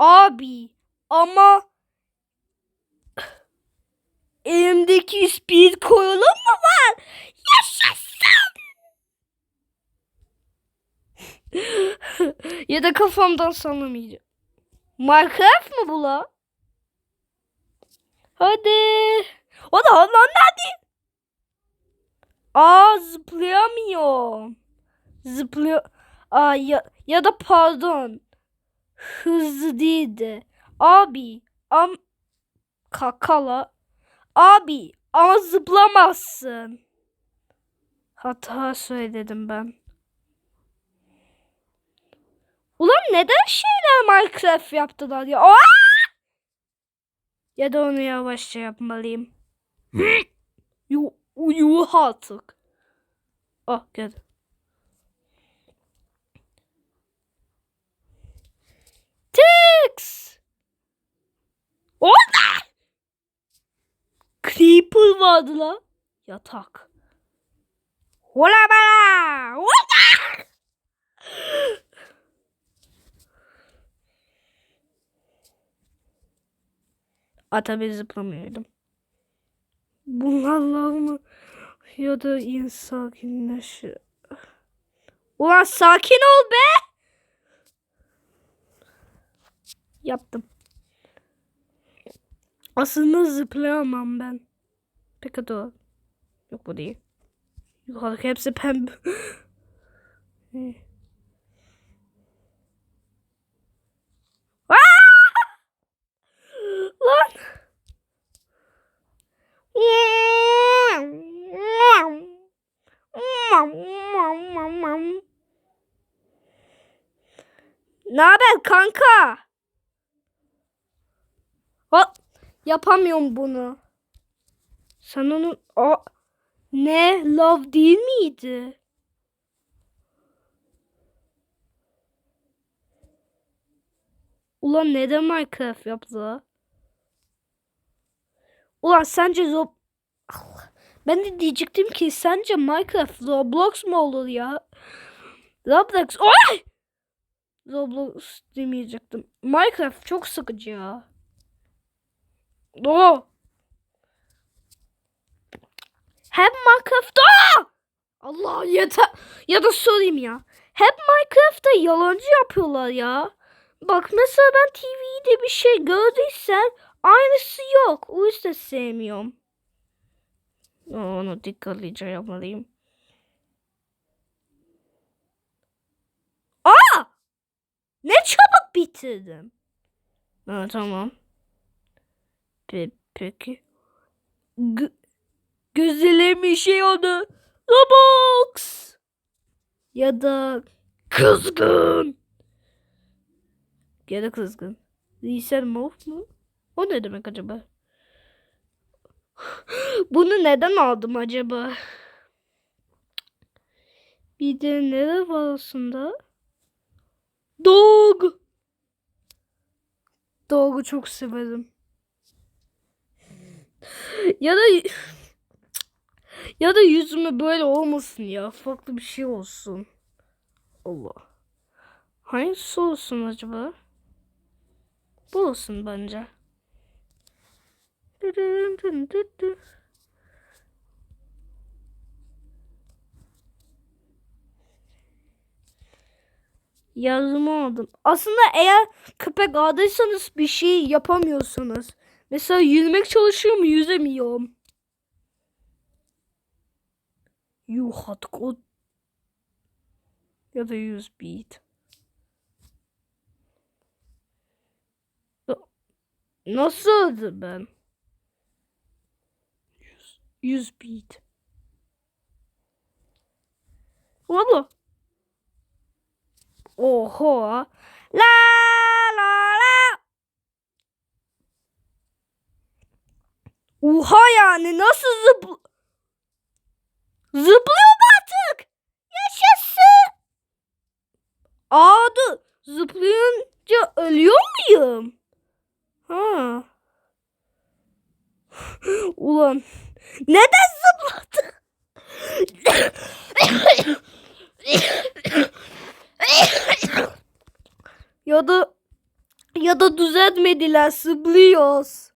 Abi ama elimdeki speed coil'um mu var? Yaşasın. ya da kafamdan sallamayacağım. Minecraft mı bu la? Hadi. O da lan hadi. Aa zıplayamıyorum. Zıplıyor. Aa ya, ya da pardon. Hızlı değildi. Abi am kakala. Abi ama zıplamazsın. Hata söyledim ben. Ulan neden şeyler Minecraft yaptılar ya? Aa! Ya da onu yavaşça yapmalıyım. Yu, uyu artık. Ah gel. Creeper vardı la. Yatak. Hola bana! Orada! Aa tabii zıplamıyordum. Bunlarla mı? Ya da insan sakinleşir. Ulan sakin ol be! Yaptım. Aslında zıplayamam ben. Peki doğru. Yok bu değil. Yukarıdaki hepsi pembe. Lan! Ne haber kanka? Hop. Yapamıyorum bunu. Sen onu... O... Ne? Love değil miydi? Ulan neden Minecraft yaptı? Ulan sence Rob... Ben de diyecektim ki sence Minecraft Roblox mu olur ya? Roblox... Oy! Roblox demeyecektim. Minecraft çok sıkıcı ya. Oo. Hep Minecraft'ta Allah yeter. Ya da sorayım ya. Hep Minecraft'ta yalancı yapıyorlar ya. Bak mesela ben TV'de bir şey gördüysem aynısı yok. O yüzden sevmiyorum. Onu dikkatlice yapmalıyım. Aa! Ne çabuk bitirdim. Ha, tamam. Pe peki. Gözlerime şey oldu. Roblox. Ya da kızgın. Ya da kızgın. Reset move mu? O ne demek acaba? Bunu neden aldım acaba? Bir de ne var aslında? Dog. Dog'u çok severim. Ya da ya da yüzümü böyle olmasın ya. Farklı bir şey olsun. Allah. Hangisi olsun acaba? Bu olsun bence. Yazımı aldım. Aslında eğer köpek aldıysanız bir şey yapamıyorsunuz. Mesela yüzmek çalışıyorum yüzemiyorum. You hot god. Ya da use beat. Nasıldı ben? Use, use beat. Valla. Oho. La la la. Oha yani nasıl zıpl... Zıplıyorum artık. Yaşasın. Aa dur. Zıplayınca ölüyor muyum? Ha. Ulan. Neden zıpladı? ya da Ya da düzeltmediler. Sıblıyoruz.